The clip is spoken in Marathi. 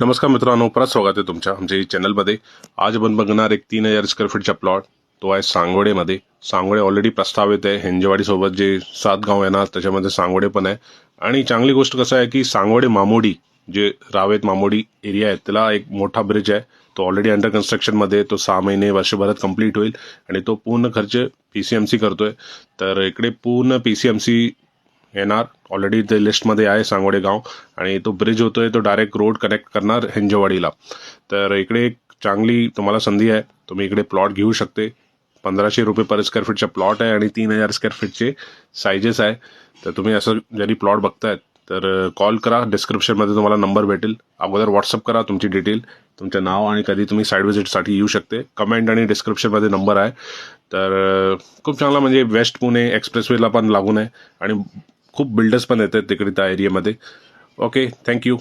नमस्कार मित्रांनो परत स्वागत आहे तुमच्या आमच्या चॅनलमध्ये. आज आपण बघणार एक तीन हजार स्क्वेअर फीटचा प्लॉट तो आहे सांगोडेमध्ये. सांगोडे ऑलरेडी प्रस्तावित आहे. हेंजेवाडीसोबत जे सात गाव येणार त्याच्यामध्ये सांगोडे पण आहे. आणि चांगली गोष्ट कसं आहे की सांगोडे मामोडी जे रावेत मामोडी एरिया आहे त्याला एक मोठा ब्रिज आहे. तो ऑलरेडी अंडर कन्स्ट्रक्शनमध्ये तो सहा महिने वर्षभरात कंप्लीट होईल. आणि तो पूर्ण खर्च पी सी एम सी करतोय. तर इकडे पूर्ण पी सी एम सी येणार. ऑलरेडी ते लिस्टमध्ये आहे सांगोडे गाव आणि तो ब्रिज होतोय तो डायरेक्ट रोड कनेक्ट करणार हेंजवाडीला. तर इकडे एक चांगली तुम्हाला संधी आहे. तुम्ही इकडे प्लॉट घेऊ शकते. पंधराशे रुपये पर स्क्वेअर फीटचा प्लॉट आहे आणि तीन हजार स्क्वेअर फीटचे सायझेस आहे. तर तुम्ही असं जरी प्लॉट बघतायत तर कॉल करा. डिस्क्रिप्शनमध्ये तुम्हाला नंबर भेटेल. अगोदर व्हॉट्सअप करा तुमची डिटेल तुमचं नाव आणि कधी तुम्ही साईड व्हिजिटसाठी येऊ शकते. कमेंट आणि डिस्क्रिप्शनमध्ये नंबर आहे. तर खूप चांगला म्हणजे वेस्ट पुणे एक्सप्रेसवेला पण लागून आहे. आणि खूप बिल्डर्स पण येतात तिकडे त्या एरियामध्ये ओके थँक्यू